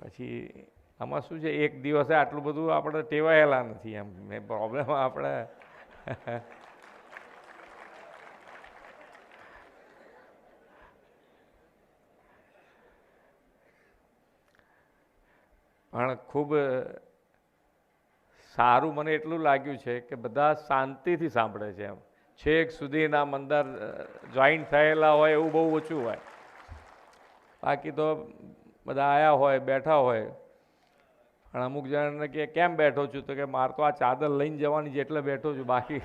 પછી આમાં શું છે, એક દિવસે આટલું બધું આપણે ટેવાયેલા નથી એમ. મેં પ્રોબ્લેમ આપણે પણ ખૂબ સારું મને એટલું લાગ્યું છે કે બધા શાંતિથી સાંભળે છે એમ. છેક સુધીના મંદર જોઈન્ટ થયેલા હોય એવું બહુ ઓછું હોય. બાકી તો બધા આવ્યા હોય, બેઠા હોય. પણ અમુક જણાને કે, કેમ બેઠો છું? તો કે, મારે તો આ ચાદર લઈને જવાની છે એટલે બેઠો છું, બાકી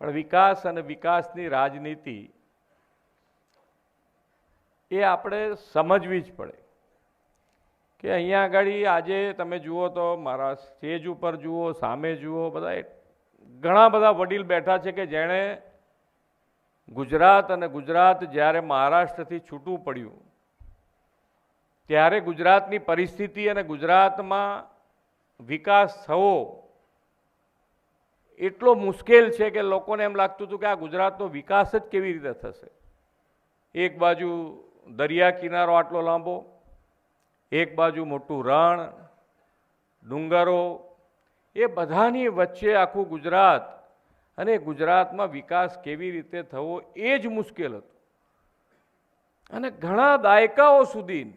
પણ વિકાસ અને વિકાસની રાજનીતિ એ આપણે સમજવી જ પડે. કે અહીંયા આગળ આજે તમે જુઓ તો મારા સ્ટેજ ઉપર જુઓ, સામે જુઓ, બધા ઘણા બધા વડીલ બેઠા છે કે જેણે ગુજરાત અને ગુજરાત જ્યારે મહારાષ્ટ્રથી છૂટું પડ્યું, ત્યારે ગુજરાતની પરિસ્થિતિ અને ગુજરાતમાં વિકાસ થવો એટલો મુશ્કેલ છે કે લોકોને એમ લાગતું હતું કે આ ગુજરાતનો વિકાસ જ કેવી રીતે થશે? એક બાજુ દરિયા કિનારો આટલો લાંબો એક બાજુ મોટું રણ, ડુંગરો, એ બધાની વચ્ચે આખું ગુજરાત અને ગુજરાતમાં વિકાસ કેવી રીતે થવો એ જ મુશ્કેલ હતું. અને ઘણા દાયકાઓ સુધી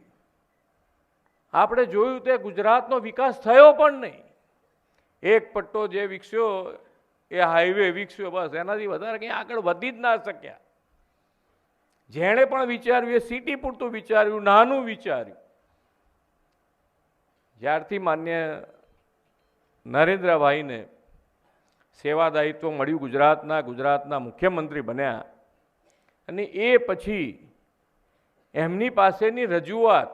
આપણે જોયું તે ગુજરાતનો વિકાસ થયો પણ નહીં. એક પટ્ટો જે વિકસ્યો, એ હાઈવે વિકસ્યો બસ, એનાથી વધારે કંઈ આગળ વધી જ ના શક્યા. જેણે પણ વિચાર્યું, એ સિટી પૂરતું વિચાર્યું, નાનું વિચાર્યું. જ્યારથી માન્ય નરેન્દ્રભાઈને સેવા દાયિત્વ મળ્યું ગુજરાતના ગુજરાતના મુખ્યમંત્રી બન્યા અને એ પછી એમની પાસેની રજૂઆત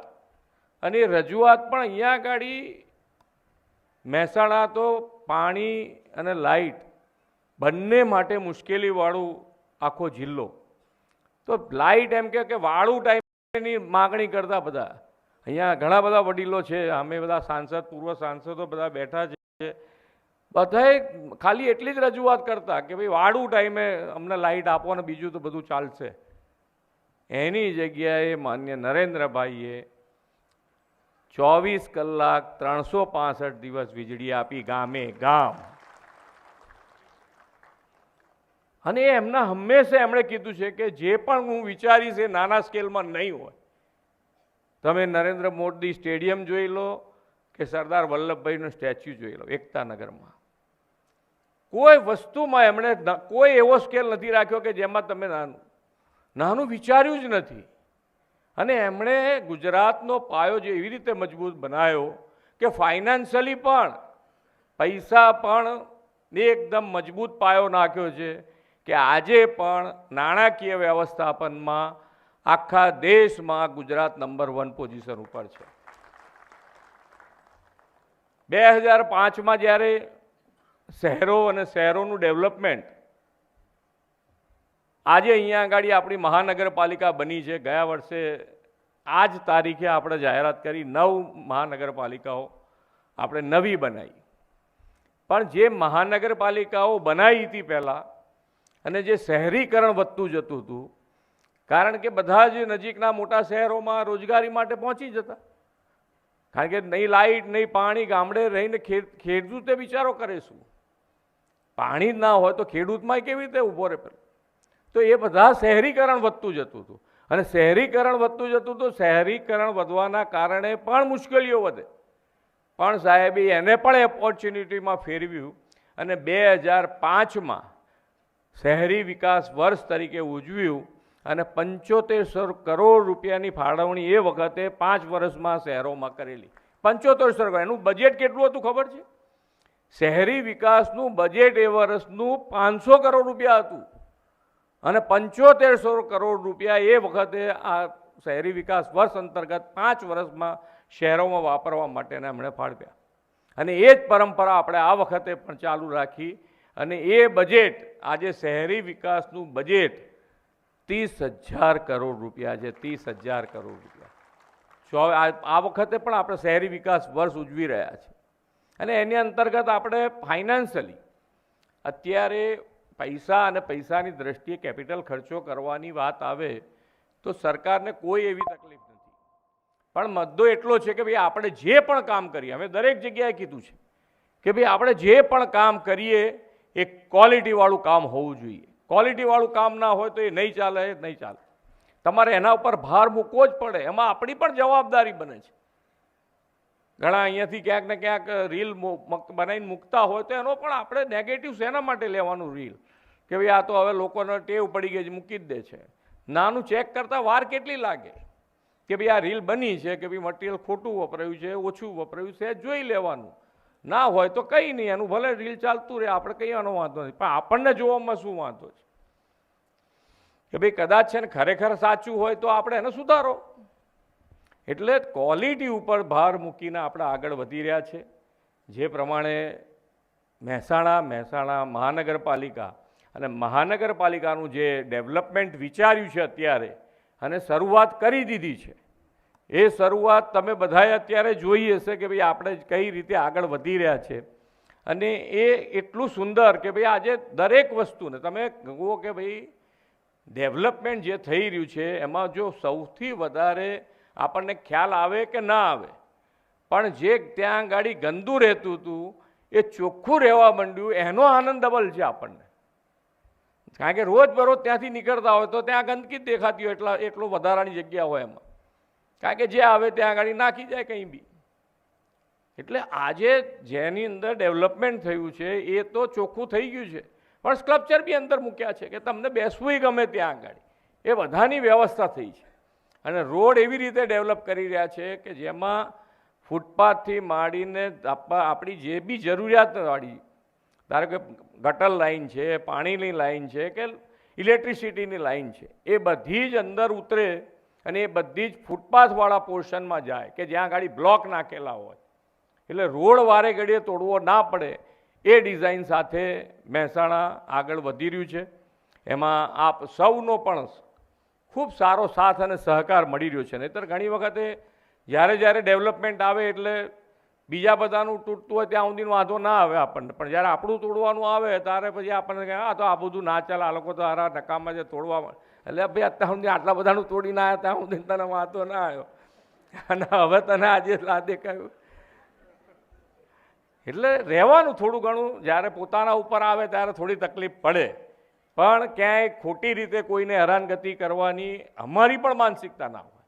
અને રજૂઆત પણ અહીંયા આગળ મહેસાણા તો પાણી અને લાઇટ બંને માટે મુશ્કેલીવાળું આખો જિલ્લો. તો લાઇટ એમ કે વાળું ટાઈમની માગણી કરતા બધા. અહીંયા ઘણા બધા વડીલો છે, અમે બધા સાંસદ, પૂર્વ સાંસદો બધા બેઠા છે. બધાએ ખાલી એટલી જ રજૂઆત કરતા કે ભાઈ વાળું ટાઈમે અમને લાઇટ આપો ને બીજું તો બધું ચાલશે. એની જગ્યાએ માન્ય નરેન્દ્રભાઈએ ચોવીસ કલાક ત્રણસો પાસઠ દિવસ વીજળી આપી ગામે ગામ. અને એમના હંમેશા એમણે કીધું છે કે જે પણ હું વિચારીશ એ નાના સ્કેલમાં નહીં હોય. તમે નરેન્દ્ર મોદી સ્ટેડિયમ જોઈ લો કે સરદાર વલ્લભભાઈનું સ્ટેચ્યુ જોઈ લો, એકતાનગરમાં. કોઈ વસ્તુમાં એમણે કોઈ એવો સ્કેલ નથી રાખ્યો કે જેમાં તમે નાનું નાનું વિચાર્યું જ નથી. અને એમણે ગુજરાતનો પાયો જે એવી રીતે મજબૂત બનાવ્યો કે ફાઇનાન્શિયલી પણ પૈસા પણ એકદમ મજબૂત પાયો નાખ્યો છે કે આજે પણ નાણાકીય વ્યવસ્થાપનમાં આખા દેશમાં ગુજરાત નંબર વન પોઝિશન ઉપર છે. બે હજાર પાંચમાં જ્યારે શહેરો અને શહેરોનું ડેવલપમેન્ટ, આજે અહીંયા આગળ આપણી મહાનગરપાલિકા બની છે. ગયા વર્ષે આ જ તારીખે આપણે જાહેરાત કરી, નવ મહાનગરપાલિકાઓ આપણે નવી બનાવી. પણ જે મહાનગરપાલિકાઓ બનાવી હતી પહેલાં અને જે શહેરીકરણ વધતું જતું હતું કારણ કે બધા જ નજીકના મોટા શહેરોમાં રોજગારી માટે પહોંચી જતા. કારણ કે નહીં લાઇટ, નહીં પાણી, ગામડે રહીને ખેડ, ખેડૂતે વિચારો કરે શું? પાણી ના હોય તો ખેડૂતમાં કેવી રીતે ઊભો રહે તો એ બધા શહેરીકરણ વધતું જતું હતું. અને શહેરીકરણ વધતું જતું હતું શહેરીકરણ વધવાના કારણે પણ મુશ્કેલીઓ વધે. પણ સાહેબે એને પણ ઓપોર્ચ્યુનિટીમાં ફેરવ્યું અને બે હજાર પાંચમાં શહેરી વિકાસ વર્ષ તરીકે ઉજવ્યું. અને પંચોતેરસો કરોડ રૂપિયાની ફાળવણી એ વખતે પાંચ વર્ષમાં શહેરોમાં કરેલી. પંચોતેરસો કરોડ. એનું બજેટ કેટલું હતું ખબર છે? શહેરી વિકાસનું બજેટ એ વર્ષનું પાંચસો કરોડ રૂપિયા હતું. અને પંચોતેરસો કરોડ રૂપિયા એ વખતે આ શહેરી વિકાસ વર્ષ અંતર્ગત પાંચ વર્ષમાં શહેરોમાં વાપરવા માટેના એમણે ફાળવ્યા અને એ જ પરંપરા આપણે આ વખતે પણ ચાલુ રાખી. અને એ બજેટ આજે શહેરી વિકાસનું બજેટ ત્રીસ હજાર કરોડ રૂપિયા છે, ત્રીસ હજાર કરોડ રૂપિયા. ચો આ વખતે પણ આપણે શહેરી વિકાસ વર્ષ ઉજવી રહ્યા છે. અને એની અંતર્ગત આપણે ફાઇનાન્શિયલી અત્યારે પૈસા અને પૈસાની દ્રષ્ટિએ કેપિટલ ખર્ચો કરવાની વાત આવે તો સરકારને કોઈ એવી તકલીફ નથી. પણ મુદ્દો એટલો છે કે ભાઈ આપણે જે પણ કામ કરીએ અમે દરેક જગ્યાએ કીધું છે કે ભાઈ આપણે જે પણ કામ કરીએ, એ ક્વોલિટીવાળું કામ હોવું જોઈએ. ક્વોલિટીવાળું કામ ના હોય તો એ નહીં ચાલે નહીં ચાલે. તમારે એના ઉપર ભાર મૂકવો જ પડે. એમાં આપણી પણ જવાબદારી બને છે. ઘણા અહીંયાથી ક્યાંક ને ક્યાંક રીલ બનાવીને મૂકતા હોય તો એનો પણ આપણે નેગેટિવ શેના માટે લેવાનું રીલ કે ભાઈ આ તો હવે લોકોને ટેવ પડી ગઈ છે, મૂકી જ દે છે. નાનું ચેક કરતાં વાર કેટલી લાગે? કે ભાઈ આ રીલ બની છે, કે ભાઈ મટીરિયલ ખોટું વપરાયું છે, ઓછું વપરાયું છે જોઈ લેવાનું. ના હોય તો કંઈ નહીં, એનું ભલે રીલ ચાલતું રહે, આપણે કંઈ આનો વાંધો નથી. પણ આપણને જોવામાં શું વાંધો છે? કે ભાઈ કદાચ છે ને ખરેખર સાચું હોય તો આપણે એને સુધારો. એટલે ક્વોલિટી ઉપર ભાર મૂકીને આપણે આગળ વધી રહ્યા છે. જે પ્રમાણે મહેસાણા મહેસાણા મહાનગરપાલિકા અને મહાનગરપાલિકાનું જે ડેવલપમેન્ટ વિચાર્યું છે અત્યારે અને શરૂઆત કરી દીધી છે એ શરૂઆત તમે બધાએ અત્યારે જોઈ હશે કે ભાઈ આપણે કઈ રીતે આગળ વધી રહ્યા છે. અને એ એટલું સુંદર કે ભાઈ આજે દરેક વસ્તુને તમે કહો કે ભાઈ ડેવલપમેન્ટ જે થઈ રહ્યું છે, એમાં જો સૌથી વધારે આપણને ખ્યાલ આવે કે ના આવે, પણ જે ત્યાં ગાડી ગંદુ રહેતું હતું, એ ચોખ્ખું રહેવા માંડ્યું, એનો આનંદ ડબલ છે આપણને. કારણ કે રોજ બરોજ ત્યાંથી નીકળતા હોય તો ત્યાં ગંદકી દેખાતી હોય, એટલા, એટલું વધારાની જગ્યા હોય એમાં. કારણ કે જે આવે ત્યાં આગળ નાખી જાય કંઈ બી. એટલે આજે જેની અંદર ડેવલપમેન્ટ થયું છે, એ તો ચોખ્ખું થઈ ગયું છે. પણ સ્કલ્પચર બી અંદર મૂક્યા છે કે તમને બેસવું ગમે ત્યાં આગળ. એ બધાની વ્યવસ્થા થઈ છે. અને રોડ એવી રીતે ડેવલપ કરી રહ્યા છે કે જેમાં ફૂટપાથથી માંડીને આપણી જે બી જરૂરિયાતવાળી, ધારો કે ગટર લાઈન છે, પાણીની લાઈન છે કે ઇલેક્ટ્રિસિટીની લાઇન છે, એ બધી જ અંદર ઉતરે અને એ બધી જ ફૂટપાથવાળા પોર્શનમાં જાય કે જ્યાં ગાડી બ્લોક નાખેલા હોય. એટલે રોડ વારે ઘડીએ તોડવો ના પડે એ ડિઝાઇન સાથે મહેસાણા આગળ વધી રહ્યું છે. એમાં આપ સૌનો પણ ખૂબ સારો સાથ અને સહકાર મળી રહ્યો છે. નહીતર ઘણી વખતે જ્યારે જ્યારે ડેવલપમેન્ટ આવે એટલે બીજા બધાનું તૂટતું હોય ત્યાં સુધીનો વાંધો ના આવે આપણને. પણ જ્યારે આપણું તોડવાનું આવે, ત્યારે પછી આપણને કહે આ તો આ બધું ના ચાલે. આ લોકો તો હારા નકામમાં છે, તોડવા એટલે ભાઈ અત્યાર સુધી આટલા બધાનું તોડીને આવ્યા, ત્યાં સુધી તને વાંધો ના આવ્યો. અને હવે તને આજે આ દેખાયું. એટલે રહેવાનું થોડું ઘણું. જ્યારે પોતાના ઉપર આવે, ત્યારે થોડી તકલીફ પડે. પણ ક્યાંય ખોટી રીતે કોઈને હેરાનગતિ કરવાની અમારી પણ માનસિકતા ના હોય.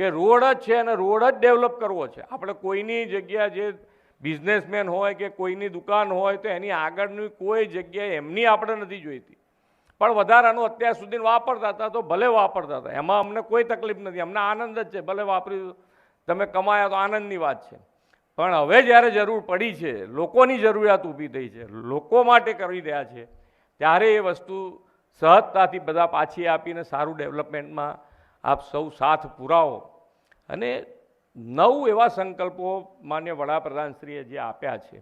કે રોડ જ છે અને રોડ જ ડેવલપ કરવો છે. આપણે કોઈની જગ્યા જે બિઝનેસમેન હોય કે કોઈની દુકાન હોય તો એની આગળની કોઈ જગ્યાએ એમની આપણે નથી જોઈતી. પણ વધારાનું અત્યાર સુધી વાપરતા હતા તો ભલે વાપરતા હતા. એમાં અમને કોઈ તકલીફ નથી. અમને આનંદ જ છે. ભલે વાપર્યું તમે કમાયા તો આનંદની વાત છે. પણ હવે જ્યારે જરૂર પડી છે, લોકોની જરૂરિયાત ઊભી થઈ છે, લોકો માટે કરી રહ્યા છે, ત્યારે એ વસ્તુ સહજતાથી બધા પાછી આપીને સારું ડેવલપમેન્ટમાં આપ સૌ સાથ પુરાવો. અને નવ એવા સંકલ્પો માન્ય વડાપ્રધાનશ્રીએ જે આપ્યા છે